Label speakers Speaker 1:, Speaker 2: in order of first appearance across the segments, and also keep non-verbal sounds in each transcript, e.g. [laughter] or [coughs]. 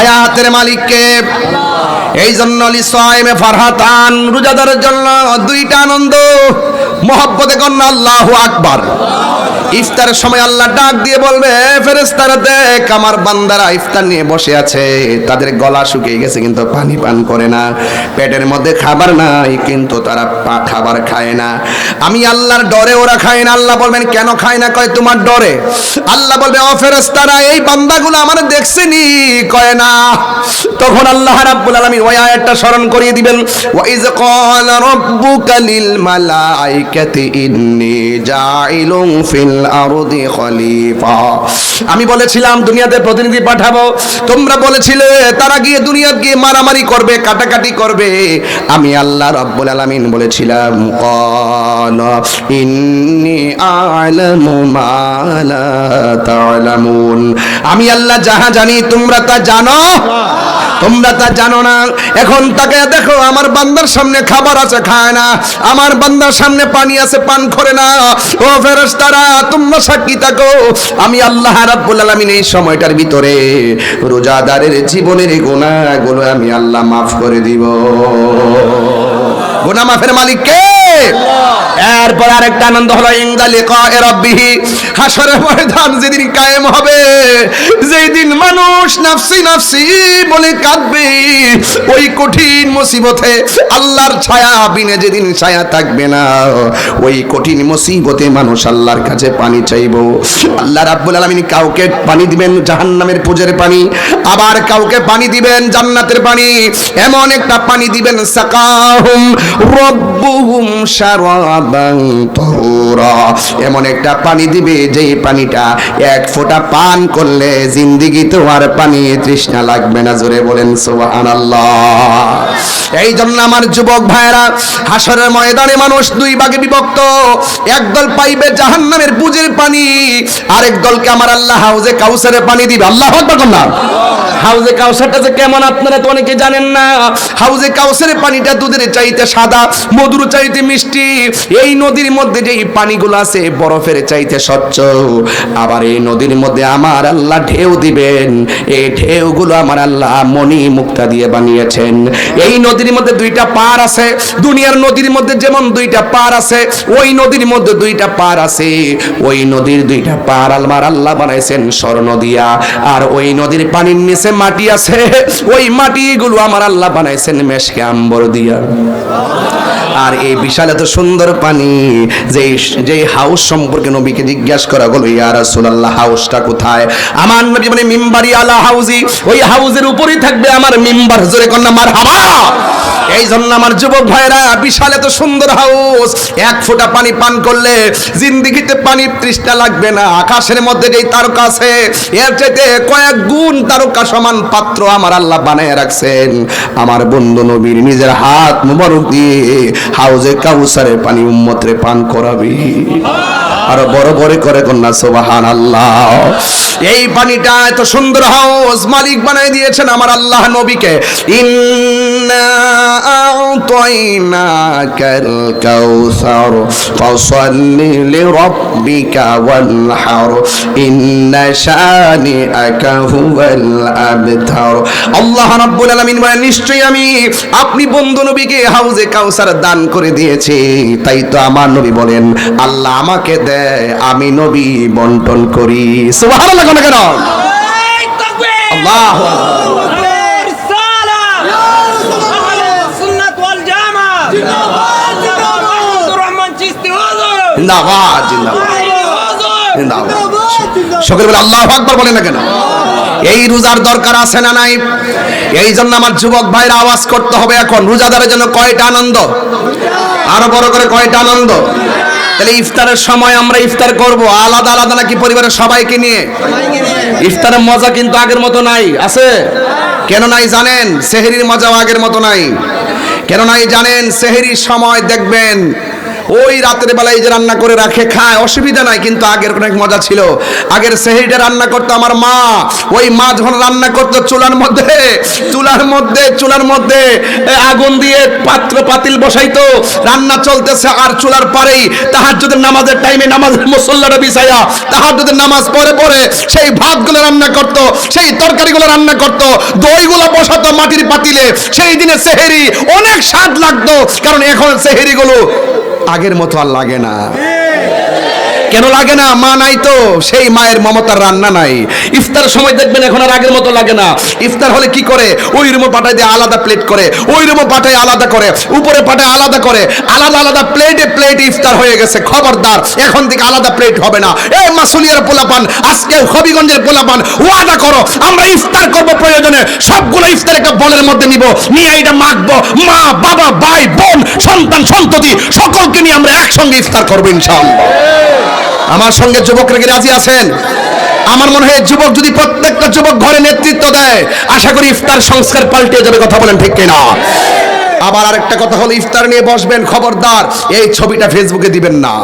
Speaker 1: হায়াতের মালিককে। এই জন্য লিসাইমে ফারহাতান রোজাদারের জন্য দুইটা আনন্দ মহব্বতে কন্যা আল্লাহ আকবার। ইফতারের সময় আল্লাহ ডাক দিয়ে বলবে ফেরেস্তারা দেখ, আমার বান্দারা ইফতার নিয়ে বসে আছে। তাদের গলা শুকিয়ে গেছে, কিন্তু পানি পান করে না। পেটের মধ্যে খাবার নাই, কিন্তু তারা খাবার খায় না। আমি আল্লাহর ডরে ওরা খায় না। আল্লাহ বলবেন, কেন খায় না? কয়, তোমার ডরে। আল্লাহ বলবে, ও ফেরেস্তারা এই বান্দাগুলো আমার দেখছেনি। কয়, না। তখন আল্লাহ রাব্বুল আলামিন ওই আয়াতটা স্মরণ করিয়ে দিবেন ওয়াইজ ক্বালা রাব্বুকা লিল মালাইকাতি, ইন্নী জাইলুন ফিল আমি বলেছিলাম দুনিয়াতে প্রতিনিধি পাঠাবো। তোমরা বলেছিলে, তারা গিয়ে দুনিয়াত গিয়ে মারামারি করবে, কাটাকাটি করবে। আমি আল্লাহ রাব্বুল আলামিন বলেছিলাম আমি আল্লাহ যাহা জানি, তোমরা তা জানো? তোমরা তা জানো না। এখন তাকে দেখো, আমার বান্দার সামনে খাবার আছে, খায় না। আমার বান্দার সামনে পানি আছে, পান করে না। ও ফেরেশতারা তোমরা সাক্ষী আমি আল্লাহ রাব্বুল আলামিন এই সময়টার ভিতরে রোজাদারের জীবনের গোনাগুলো আমি আল্লাহ মাফ করে দিব। গোনা মাফের মালিক কে? এরপর আরেকটা আনন্দ হলো ময়দান যেদিন কায়েম হবে মানুষ নাফসি নাফসি বলে কাঁদবে, ওই কঠিন মুসিবতে আল্লাহর ছায়া বিনে যেদিন ছায়া থাকবে না, ওই কঠিন মুসিবতে মানুষ আল্লাহর কাছে পানি চাইব। আল্লাহ রাব্বুল আলামিন কাউকে পানি দিবেন, জাহান্নামের পুজের পানি, আবার কাউকে পানি দিবেন, জান্নাতের পানি। এমন একটা পানি দিবেন, সাকাহুম, রব্বুহুম এমন একটা পানি দিবে, যেই পানিটা এক ফোঁটা পান করলে জিন্দিগিতে আর পানি তৃষ্ণা লাগবে না, জোরে বলেন সুবহানাল্লাহ। এই জন্য আমার যুবক ভাইরা হাসরের ময়দানে মানুষ দুই ভাগে বিভক্ত। একদল পাইবে জাহান্নামের পুজের পানি, আরেক দলকে আমার আল্লাহ হাউজে কাউসারের পানি দিবে। আল্লাহ হাউজে কাউসারটা যে কেমন আপনারা তো অনেকে জানেন না। হাউজে কাউসারের পানিটা দুধের চাইতে সাদা, মধুর চাইতে মিষ্টি। এই নদীর মধ্যে যেই পানিগুলো আছে, বরফের চাইতে স্বচ্ছ। আবার এই নদীর মধ্যে আমার আল্লাহ ঢেউ দিবেন। এই ঢেউগুলো আমার আল্লাহ মণি মুক্তা দিয়ে বানিয়েছেন। এই নদীর মধ্যে দুইটা পার আছে। দুনিয়ার নদীর মধ্যে যেমন দুইটা পার আছে, ওই নদীর মধ্যে দুইটা পার আছে। ওই নদীর দুইটা পার আলমার আল্লাহ বানাইছেন স্বর্ণ দিয়া। আর ওই নদীর পানির নিচে মাটি আছে। ওই মাটিগুলো আমার আল্লাহ বানাইছেন মেশকে আম্বর দিয়া। আর এই বিশাল এত সুন্দর পানি, যে যে হাউস সম্পর্কে নবীকে জিজ্ঞাসা করা হলো ইয়া রাসূলুল্লাহ, হাউসটা কোথায়? আমার নবী মানে মিম্বারি আলা হাউজি, ওই হাউজের উপরেই থাকবে আমার মিম্বার। জোরে কন্যা মারহাবা! এই জন্য আমার যুবক ভাইরা বিশাল এত সুন্দর হাউস, এক ফোঁটা পানি পান করলে জিন্দিগিতে পানি তৃষ্ণা লাগবে না। আকাশের মধ্যে যেই তারকা আছে, এর চাইতে কয়েক গুণ তারকা সমান পাত্র আমার আল্লাহ বানায় রাখছেন। আমার বন্ধু নবীর নিজের হাত মুবারক দিয়ে হাউজে কাউসারের পানি উম্মতরে পান করাবি। আরও বড় বড় করে কন্যা সোবাহান আল্লাহ এই পানিটা এত সুন্দর হাউস মালিক বানাই দিয়েছেন আমার আল্লাহ নবীকে। ইন্না আ'তাইনাকাল কাউসার ফাসাল্লি লিরাব্বিকা ওয়ানহার ইন্না আবতার আল্লাহ রাব্বুল আলামিন বলেন, নিশ্চয়ই আমি, আপনি বন্ধু নবীকে হাউজে কাউসার দান করে দিয়েছি। তাই তো আমার নবী বলেন, আল্লাহ আমাকে দেয় আমি নবী বন্টন করি। সুবহানাল্লাহ কোন? বলে আল্লাহ আকবর বলে না কেন? এই রোজার দরকার আছে না নাই? এই জন্য আমার যুবক ভাইয়ের আওয়াজ করতে হবে এখন। রোজাদারের জন্য কয়টা আনন্দ? আরও বড় করে কয়টা আনন্দ? তাহলে ইফতারের সময় আমরা ইফতার করব। আলাদা আলাদা নাকি পরিবারের সবাইকে নিয়ে? ইফতারের মজা কিন্তু আগের মতো নাই। আছে? কেন নাই জানেন? সেহেরির মজাও আগের মতো নাই। কেন নাই জানেন? সেহেরির সময় দেখবেন ওই রাতের বেলা এই যে রান্না করে রাখে, খায়, অসুবিধা নাই, কিন্তু আগের অনেক মজা ছিল। আগের সেহেরিটা রান্না করতো আমার মা, ওই মা যখন রান্না করতো চুলার মধ্যে চুলার মধ্যে চুলার মধ্যে আগুন দিয়ে পাত্র পাতিল বসাইতো, রান্না চলতেছে আর চুলার পারেই তাহাজ্জুদের নামাজের টাইমে নামাজের মুসল্লাটা বিছাইয়া তাহাজ্জুদের নামাজ পড়ে পড়ে সেই ভাতগুলো রান্না করত, সেই তরকারিগুলো রান্না করত, দইগুলো বসাতো মাটির পাতিলে, সেই দিনে সেহেরি অনেক স্বাদ লাগতো, কারণ এখন সেহেরিগুলো আগের মতো আর লাগে না। কেন লাগে না? মা নাই তো, সেই মায়ের মমতার রান্না নাই। ইফতার সময় দেখবেন এখন আর আগের মতো লাগে না। ইফতার হলে কি করে? ওই রুমে পাঠায় দিয়ে আলাদা প্লেট করে, ওই রুমে পাঠায় আলাদা করে, উপরে পাঠায় আলাদা করে, আলাদা আলাদা প্লেটে প্লেটে ইফতার হয়ে গেছে। খবরদার, এখন থেকে আলাদা প্লেট হবে না। এই মাসুলিয়ার পোলাপান, আজকে হবিগঞ্জের পোলাপান, ওয়াদা করো, আমরা ইফতার করব প্রয়োজনে। সবগুলো ইফতার একটা বলের মধ্যে নিব। নিয়ে এটা মাখবো। মা, বাবা, ভাই, বোন, সন্তান, সন্ততি, সকলকে নিয়ে আমরা একসঙ্গে ইফতার করব ইনশাআল্লাহ। আমার সঙ্গে যুবকরা কি রাজি আছেন? আমার মনে হয় যুবক যদি প্রত্যেকটা যুবক ঘরে নেতৃত্ব দেয়, আশা করি ইফতার সংস্কার পাল্টে যাবে, কথা বলেন ঠিক কিনা? আবার আরেকটা কথা হলো, ইফতার নিয়ে বসবেন, খবরদার। এই ছবিটা ফেসবুকে দিবেন না।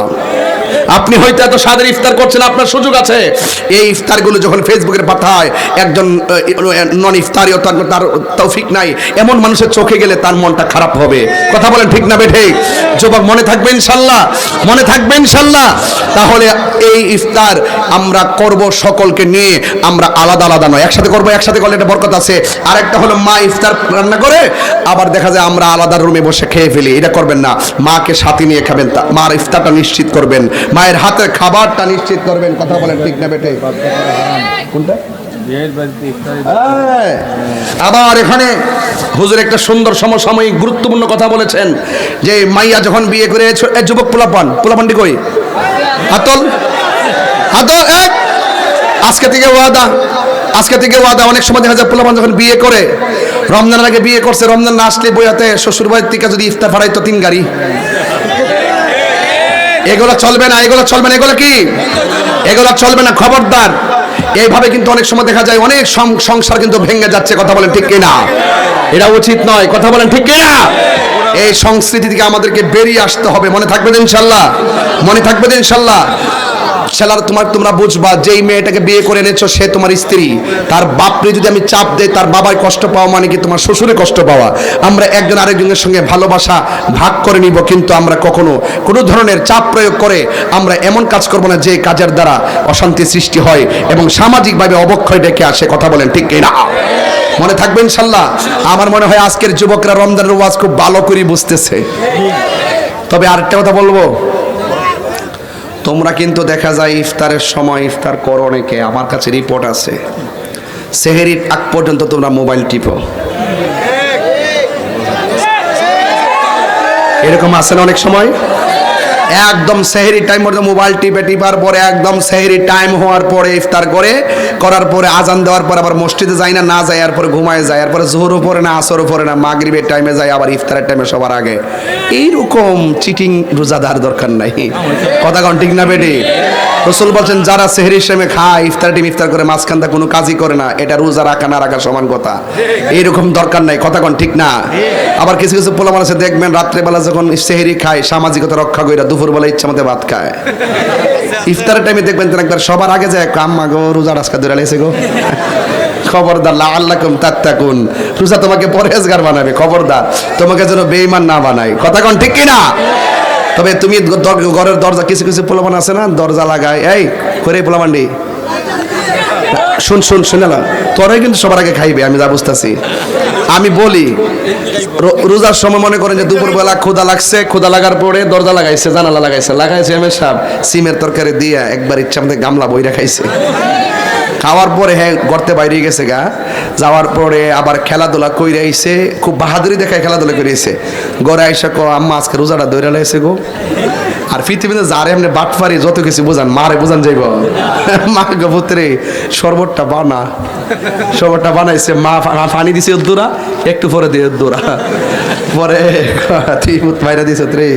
Speaker 1: আপনি হয়তো এত সাদের ইফতার করছেন, আপনার সুযোগ আছে। এই ইফতারগুলো যখন ফেসবুকের পাঠায়, একজন নন ইফতারিও তার তৌফিক নাই, এমন মানুষের চোখে গেলে তার মনটা খারাপ হবে। কথা বলেন ঠিক না বেঠে? যুবক, মনে থাকবে ইনশাল্লাহ? মনে থাকবে ইনশাল্লাহ? তাহলে এই ইফতার আমরা করব সকলকে নিয়ে, আমরা আলাদা আলাদা নয়। একসাথে করব, একসাথে করলে একটা বরকত আছে। আর একটা হলো মা ইফতার রান্না করে, আবার দেখা যায় আমরা আলাদা রুমে বসে খেয়ে ফেলি। এটা করবেন না। মাকে সাথে নিয়ে খাবেন মার ইফতারটা নিশ্চিত করবেন। মায়ের হাতে খাবারটা নিশ্চিত করবেন, কথা বলেন ঠিক না বেটে। আবার এখানে হুজুর একটা সুন্দর সমসাময়িক গুরুত্বপূর্ণ কথা বলেছেন, যে মাইয়া যখন বিয়ে করে যুবক পোলাপান, পোলাপানটি কই? হাতল হাতল এক আজকে থেকে ওয়াদা, আজকে থেকে ওয়াদা, অনেক সময় দেখা যায় পোলাপান যখন বিয়ে করে, রমজানের আগে বিয়ে করছে, রমজান না আসলে বইয়াতে শ্বশুর বাড়ির থেকে যদি ইফতার ফাড়াইতো তিন গাড়ি। এগুলো চলবে না, এগুলো চলবে না, এগুলো কি? এগুলো চলবে না, খবরদার। এইভাবে কিন্তু অনেক সময় দেখা যায়, অনেক সংসার কিন্তু ভেঙে যাচ্ছে, কথা বলেন ঠিক কিনা? এটা উচিত নয়, কথা বলেন ঠিক কিনা? এই সংস্কৃতি থেকে আমাদেরকে বেরিয়ে আসতে হবে, মনে থাকবে ইনশাল্লাহ? মনে থাকবে ইনশাল্লাহ? ছেলার তোমার তোমরা বুঝবা, যেই মেয়েটাকে বিয়ে করে এনেছো, সে তোমার স্ত্রী। তার বাপরে যদি আমি চাপ দেই, তার বাবাই কষ্ট পাওয়া মানে কি তোমার শ্বশুরে কষ্ট পাওয়া? আমরা একজন আরেকজনের সঙ্গে ভালোবাসা ভাগ করে নিব, কিন্তু আমরা কখনো কোনো ধরনের চাপ প্রয়োগ করে আমরা এমন কাজ করব না যে কাজের দ্বারা অশান্তি সৃষ্টি হয় এবং সামাজিকভাবে অবক্ষয় ডেকে আসে, কথা বলেন ঠিক কিনা? মনে থাকবে ইনশাল্লাহ? আমার মনে হয় আজকের যুবকরা রমজানের ওয়াজ খুব ভালো করে বুঝতেছে। তবে আরেকটা কথা বলব? তোমরা কিন্তু দেখা যায় ইফতারের সময় ইফতার করো অনেকে, আমার কাছে রিপোর্ট আছে। সেহেরির আগ পর্যন্ত তোমরা মোবাইল টিপো। এরকম আছে না অনেক সময়? একদম সেহেরি টাইম মধ্যে মোবাইল টিপে টিপার পরে, একদম সেহেরি টাইম হওয়ার পরে ইফতার করে, করার পরে আজান দেওয়ার পর আবার মসজিদে যায় না না যায় আর পরে ঘুমায় যায় আর পরে জোহরও পরে না আসরও পরে না, মাগরিবের টাইমে যায়, আবার ইফতারের টাইমে সবার আগে। এইরকম চিটিং রোজাদার দরকার নাই। কথা কন ঠিক না বেটি? রসুল বলছেন, যারা সেহরির সময় খায় ইফতার টিম ইফতার করে মাঝখানটা কোনো কাজই করে না, এটা রোজা রাখা, না রাখা সমান কথা। এইরকম দরকার নাই, কথা কন ঠিক না? আবার কিছু কিছু পোলা মানুষ দেখবেন রাত্রেবেলা যখন সেহেরি খায়, সামাজিকতা রক্ষা করে দুপুরবেলা ইচ্ছা মতো ভাত খায়। ইফতারের টাইমে দেখবেন তো একবার সবার আগে যায় কাম্মা গো, রোজা রাস্কা ধরে লেগেছে গো। খবরদার লা আল্লাহ কুম তাত্তাকুন। রোজা তোমাকে পরহেজগার বানাবে, খবরদার। তোমাকে যেন বেঈমান না বানায়। কথা কোন ঠিক কিনা? তবে তুমি ঘরের দরজা কিছু কিছু পোলামান আছে না? দরজা লাগায়। এই করে পোলামান্ডি শুন শুন শুনেলাম তোরাই কিন্তু সবার আগে খাইবে, আমি যা বুঝতেছি। আমি বলি রোজার সময় মনে করেন যে দুপুরবেলা ক্ষুদা লাগছে ক্ষুদা লাগার পরে দরজা লাগাইছে, জানালা লাগাইছে লাগাইছে আমি সাহেব, সিমের তরকারি দিয়ে একবার ইচ্ছা মতো গামলা বইরা খাইছে। খাওয়ার পরে হ্যাঁ গর্তে বাইরে গেছে গা, যাওয়ার পরে আবার খেলাধুলা কইরে আইছে, খুব বাহাদুরি দেখায় খেলাধুলা করে আইছে। গড়ে আইসা ক আম্মা, আজকে রোজাটা দৈরা লাইছে গো। আর পৃথিবীতে যারে এমনি বাট পারি যত কিছু বুঝান মারে বুঝান যাইব। [laughs] মা পুত্রে শরবতটা বানা। শরবতটা বানাইছে মা পানি দিছে উদ্দুরা একটু পরে দিয়ে উদ্দুরা। পরে বাইরে দিছে রে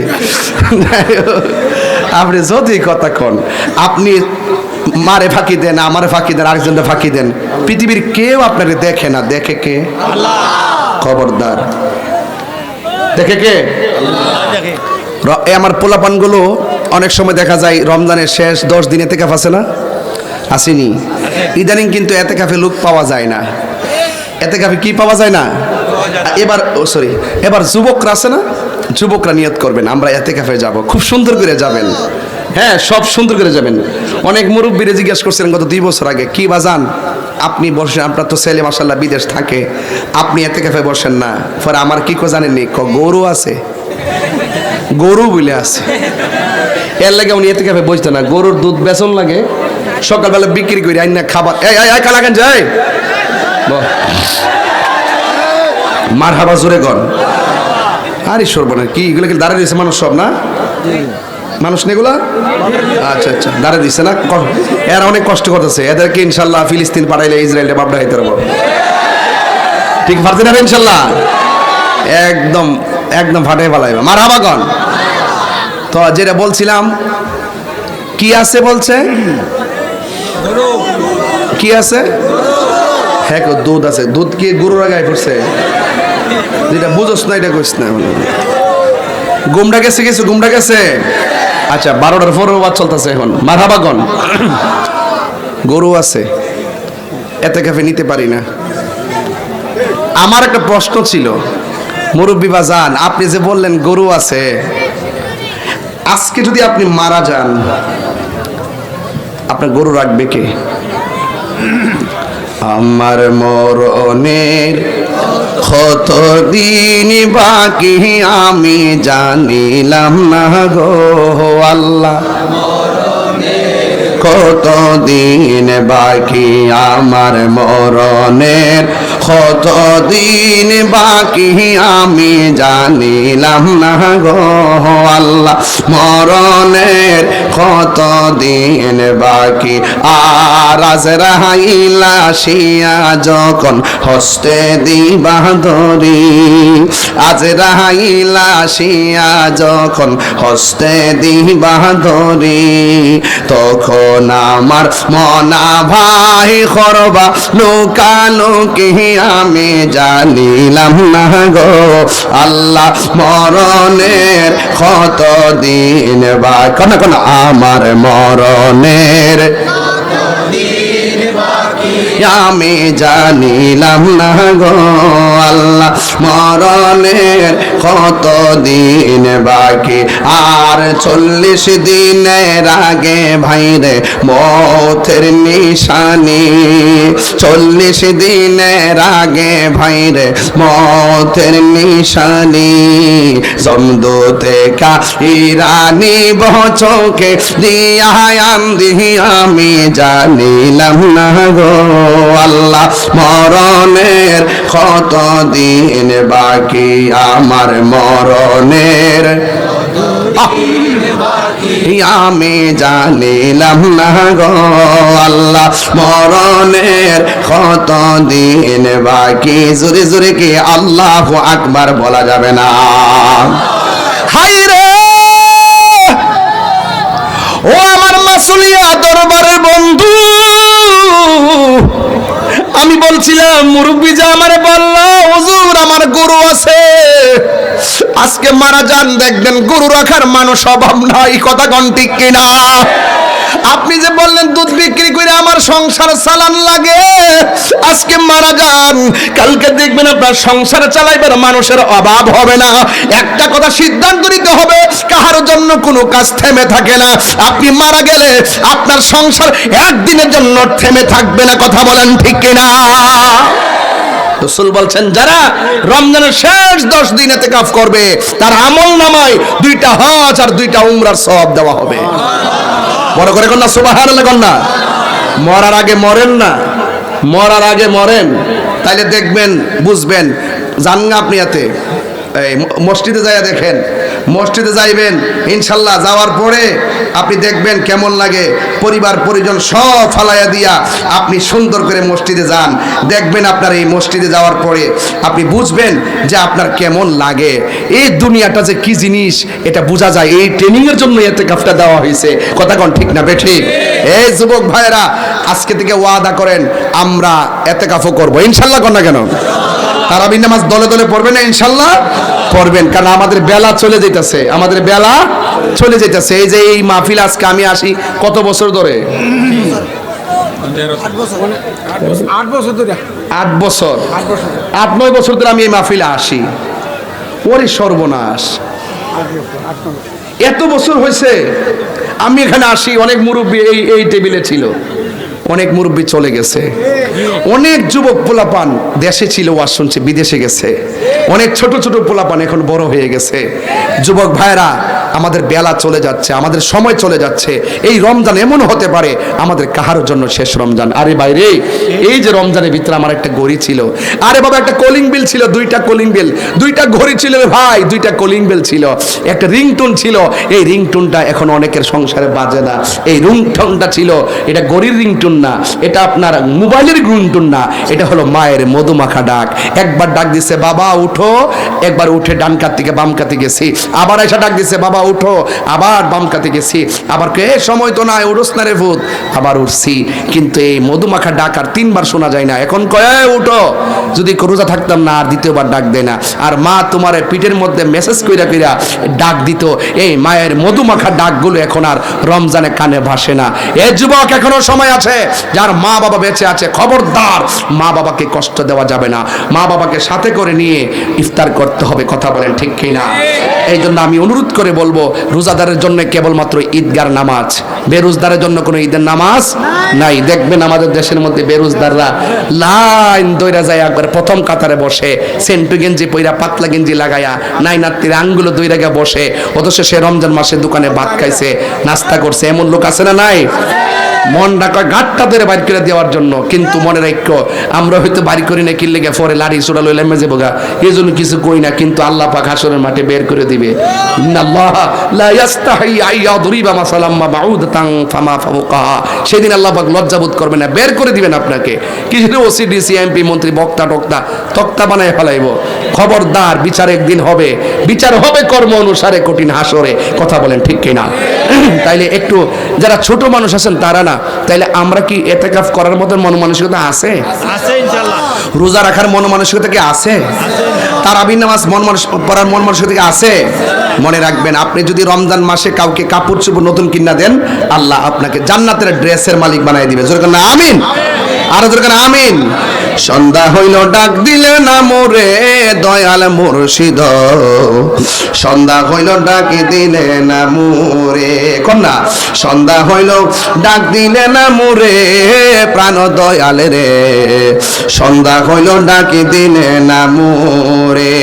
Speaker 1: আপনি যদি কথা কন আপনি মারে ফাঁকি দেন আমারে ফাঁকি দেন আরেকজনটা ফাঁকি দেন পৃথিবীর কেউ আপনাকে দেখে না। দেখে কে? খবরদার। দেখে কে? এই আমার পোলাপানগুলো অনেক সময় দেখা যায় রমজানের শেষ দশ দিন কাফ আছে না? আসেনি। ইদানিং কিন্তু এতে কাফে লোক পাওয়া যায় না। এতে কাফে কি পাওয়া যায় না? এবার, ও সরি এবার যুবকরা আছে না? যুবকরা নিয়ত করবেন, আমরা এতে কাফে যাব। খুব সুন্দর করে যাবেন। হ্যাঁ সব সুন্দর করে যাবেন। অনেক মুরব্বীরে জিজ্ঞেস করছিলেন, গত দুই বছর আগে, কি বাজান? আপনি বসেন আপনার তো ছেলে মাসাল্লাহ বিদেশ থাকে। আপনি এতে কাফে বসেন না। পরে আমার কি কো জানেননি? ক গরু আছে। গরু বলে আছে। এর লাগে উনি এতে কাফে বসতে না, গরুর দুধ বেচন লাগে, সকালবেলা বিক্রি করি, আইন না খাবার। এই এই কালাকান যাই মার হাবা জোরে গন আরে সর্বনা কি, এগুলো কি দাঁড়িয়ে দিয়েছে মানুষ সব না? মানুষ না এগুলা? আচ্ছা আচ্ছা দাঁড়িয়ে দিচ্ছে না এরা অনেক কষ্ট করতেছে। এদেরকে ইনশাল্লাহ ফিলিস্তিন পাঠাইলে ইসরায়েলে বাপডা হইতে পারব। ঠিক পারতে না ইনশাল্লাহ? একদম একদম ফাটে ফেলাইবে। মার হাবা গন তো যেটা বলছিলাম, কি আছে বলছে? কি আছে? হ্যাঁ দুধ আছে। দুধ কি গরুর গায়ে পড়ছে? যেটা বুঝোস না, এটা কইস না গুমটা গেছে কিছু গুমটা গেছে। আচ্ছা বারোটার পরেও বাদ চলতেছে এখন। মারহাবাগন গরু আছে। এতে কাফে নিতে পারি না। আমার একটা প্রশ্ন ছিল। মুরব্বী বাজান, আপনি যে বললেন গরু আছে, আজকে যদি আপনি মারা যান, আপনার গরু রাখবে কে? আমার মরণের কত দিন বাকি আমি জানিলাম না গো আল্লাহ। কত দিন বাকি আমার মরণের কত দিন বাকি আমি জানিলাম না গো আল্লাহ। মরণের কত দিন বাকি? আর আজ রাহাইলা শিয়া যখন হস্তে দিবা ধরি। আজ রাহাইলা শিয়া যখন হস্তে দিবা ধরি। তখন আমার মনা ভাই খরবা লোকালোকে আমি জানিলাম না গো আল্লাহ মরণের কত দিন বা কোন কোন আমার মরণের আমি জানিলাম না গো আল্লাহ, মরণের কত দিন বাকি? আর চল্লিশ দিনের আগে ভাইরে মথের নিশানি। চল্লিশ দিনের আগে ভাইরে মথের নিশানি। জমদুতে কা ইরানি বচকে দিয়া আমি জানিলাম না গো আল্লাহ, মরণের কত দিন বাকি? আমার মরণের আমি জানিলাম না গো আল্লাহ, মরণের কত দিন বাকি? জোরে জোরে কি আল্লাহ আকবার বলা যাবে না? হাই রে! ও আমার মাসুলিয়া দরবারের বন্ধু। আমি বলছিলাম, মুরব্বী যা আমারে বলল, হুজুর, আমার গরু আছে। আজকে মারা যান, দেখবেন গরু রাখার মানুষ অভাব নাই, কথা কন ঠিক কিনা? আপনি যে বললেন দুধ বিক্রি করে আমার সংসার চালান লাগে, আজকে মারা যান। কালকে দেখবেন আপনার সংসার চালাইবার মানুষের অভাব হবে না। একটা কথা সিদ্ধান্ত নিতে হবে কাহার জন্য কোনো কাজ থেমে থাকে না। আপনি মারা গেলে আপনার সংসার একদিনের জন্য থেমে থাকবে না, কথা বলেন ঠিক কিনা? রসুল বলছেন, যারা রমজানের শেষ দশ দিন এতে কাফ করবে, তার আমল নামায় দুইটা হজ আর দুইটা উমরার সব দেওয়া হবে। বড় করে কন্যা সুবাহান কন্যা। মরার আগে মরেন না, মরার আগে মরেন। তাইলে দেখবেন, বুঝবেন জান না আপনি এতে। এই মসজিদে যাইয়া দেখেন, মসজিদে যাইবেন, ইনশাল্লাহ যাওয়ার পরে আপনি দেখবেন কেমন লাগে, পরিবার, পরিজন সব ফালাইয়া দিয়া আপনি সুন্দর করে মসজিদে যান। দেখবেন আপনার এই মসজিদে যাওয়ার পরে আপনি বুঝবেন যে আপনার কেমন লাগে। এই দুনিয়াটা যে কি জিনিস, এটা বোঝা যায়। এই ট্রেনিংয়ের জন্য এতে কাফটা দেওয়া হয়েছে। কথা কোন ঠিক না বেঠি? এই যুবক ভাইয়েরা, আজকে থেকে ওয়াদা করেন, আমরা এতে কাফও করব। ইনশাল্লাহ কর না কেন? তারাবির নামাজ দলে দলে পড়বে না ইনশাল্লাহ? পড়বেন কারণ আমাদের বেলা চলে যেতেছে আমাদের বেলা চলে যেতেছে এই যে এই মাহফিল আজকে আমি আসি কত বছর ধরে?
Speaker 2: আট বছর
Speaker 1: আট
Speaker 2: আট বছর
Speaker 1: আট নয় বছর ধরে আমি এই মাহফিলে আসি। ওরে সর্বনাশ। এত বছর হয়েছে আমি এখানে আসি অনেক মুরব্বী এই এই টেবিলে ছিল। অনেক মুরব্বী চলে গেছে। অনেক যুবক পোলাপান দেশে ছিল ওয়াজ শুনছে, বিদেশে গেছে। অনেক ছোট ছোট পোলাপান এখন বড় হয়ে গেছে। যুবক ভাইরা আমাদের বেলা চলে যাচ্ছে, আমাদের সময় চলে যাচ্ছে। এই রমজান এমন হতে পারে, আমাদের কাহার জন্য শেষ রমজান। আরে বাইরে এই যে রমজানের ভিতরে আমার একটা গড়ি ছিল। আরে বাবা, একটা কলিং বিল ছিল, দুইটা কলিং বিল দুইটা ঘড়ি ছিল ভাই, দুইটা কলিং বেল ছিল। একটা রিংটোন ছিল। এই রিংটোনটা এখন অনেকের সংসারে বাজে না। এই রিংটোনটা ছিল, এটা গড়ির রিংটোন না, এটা আপনার মোবাইলের না এটা হলো মায়ের মধুমাখা ডাক। একবার ডাক দিছে, বাবা, উঠো। একবার উঠে ডান কাত থেকে বাম কাতে গেছি। আবার এসে ডাক দিছে, বাবা, উঠো। আবার বাম কাতে গেছি। আবার কে? সময় তো নাই উঠোস না রে ভূত। আবার উঠছি। কিন্তু এই মধুমাখা ডাক আর তিনবার শোনা যায় না। এখন কয়ে উঠো। যদি রোজা থাকতাম না, আর দ্বিতীয়বার ডাক দেয় না। আর মা তোমার পিঠের মধ্যে মেসেজ কইরা কইরা ডাক দিত, এই মায়ের মধুমাখা ডাকগুলো এখন আর রমজানে কানে ভাসে না। এ যুবক, এখনও সময় আছে। যার মা বাবা বেঁচে আছে খবরদার মা বাবাকে কষ্ট দেওয়া যাবে না। মা বাবাকে সাথে করে নিয়ে ইফতার করতে হবে, কথা বলেন ঠিক কিনা? এই জন্য আমি অনুরোধ করে বলব, রোজাদারের জন্য কেবলমাত্র ঈদগার নামাজ। বেরোজদারের জন্য কোনো ঈদের নামাজ নাই। দেখবেন আমাদের দেশের মধ্যে বেরোজদাররা লাইন দইরা যায় একবার প্রথম কাতারে বসে, সেন্টু গেঞ্জি পইরা পাতলা গেঞ্জি লাগায়া নাই নাত্তির আঙ্গুলো দইরা গিয়ে বসে, অথচ সে রমজান মাসে দোকানে ভাত খাইছে, নাস্তা করছে, এমন লোক আছে না নাই? মন ডাকা গাঁটটা ধরে বাড়ি করে দেওয়ার জন্য। কিন্তু মনে রাখো, আমরা হয়তো বাড়ি করি না কিনলে গিয়ে পরে লাড়ি চূড়া লইলে মেজে বোগা। এই জন্য কিছু কই না, কিন্তু আল্লাহ পাক হাসরের মাঠে বের করে দিবে। সেদিন আল্লাহ পাক লজ্জাবোধ করবে না, বের করে দিবেন আপনাকে। কিছু ওসি ডিসি এমপি মন্ত্রী, বক্তা, টক্তা, তক্তা বানায় ফেলাইব। খবরদার, বিচার একদিন হবে। বিচার হবে কর্ম অনুসারে কঠিন হাসরে। কথা বলেন ঠিক কিনা? [coughs] তাইলে একটু যারা ছোট মানুষ আছেন তারা না তাইলে আমরা কি এতেকাফ করার মতন মন মানসিকতা আছে রোজা রাখার মন মানসিকতা কি আছে? তারাবি নামাজ মন মানুষ পড়ার মন মানসিকতা কি আছে? মনে রাখবেন আপনি যদি রমজান মাসে কাউকে কাপড় চোপড় নতুন কিনা দেন আল্লাহ আপনাকে জান্নাতের ড্রেসের মালিক বানাই দিবে। না আমিন। আরও না আমিন। সন্ধ্যা হইল, ডাক দিলে না মোরে, দয়াল মুর্শিদ। সন্ধ্যা হইল, ডাক দিলে না মোরে। কন্যা সন্ধ্যা হইল, ডাক দিলে না মোরে, প্রাণ দয়াল রে। সন্ধ্যা হইল, ডাক দিলে না মোরে,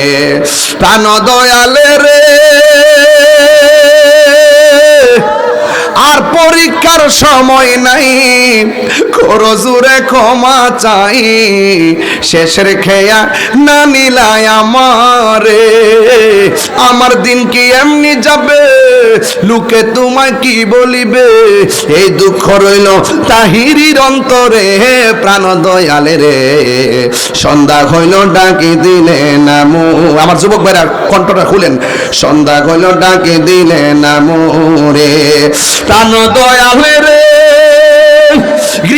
Speaker 1: প্রাণ দয়াল রে। আর পরীক্ষার সময় নাই। খরজুরে ক্ষমা চাই। শেষের খেয়া না নিলায় আমারে। আমার দিন কি এমনি যাবে? লোকে তোমায় কি বলিবে? এই দুঃখ রইল তাহিরির অন্তরে, প্রাণ দয়ালে রে। সন্ধ্যা হইল, ডাকি দিলে নামু আমার যুবক ভাইরা, কণ্ঠটা খুলেন। সন্ধ্যা হইল, ডাকি দিলে নামু রে। প্রাণ দয়ালে রে।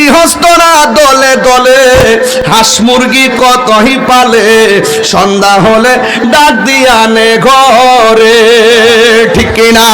Speaker 1: গৃহস্থরা দলে দলে? হাঁস মুরগি কতই পালে? সন্ধ্যা হলে ডাক দিয়ানে ঘরে। ঠিক না